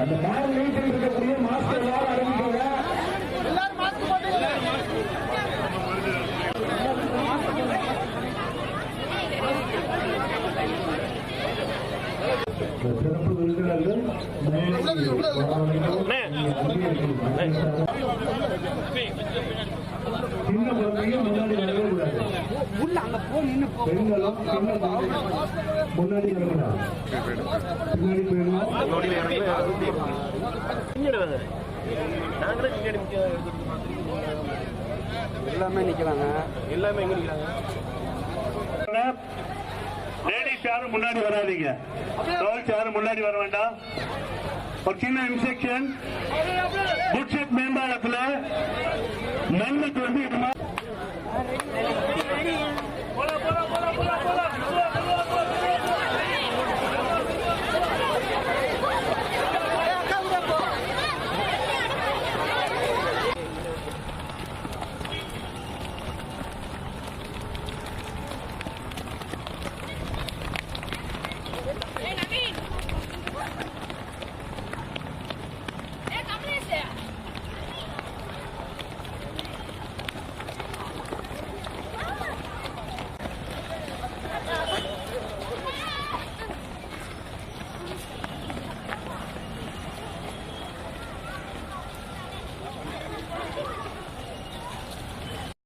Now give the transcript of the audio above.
அந்த மாணவர்கள் வைத்திருக்கக்கூடிய மாஸ்டர் சிறப்பு விருந்தினர்கள் சின்ன முன்னாடி பெண்களும் சின்ன முன்னாடி வரக்கூடாது பின்னாடி நாங்களே பின்னாடி எல்லாமே நிக்கிறாங்க. எல்லாமே எங்க நிக்கிறாங்க. யாரும் முன்னாடி வராதீங்க கேர்ள்ஸ் யாரும் முன்னாடி வர வேண்டாம் ஒரு சின்ன இன்ஸ்ட்ரக்ஷன் புட்ஷெட் மேம்பாலத்துல மென்னுக்கு வந்து இது மாதிரி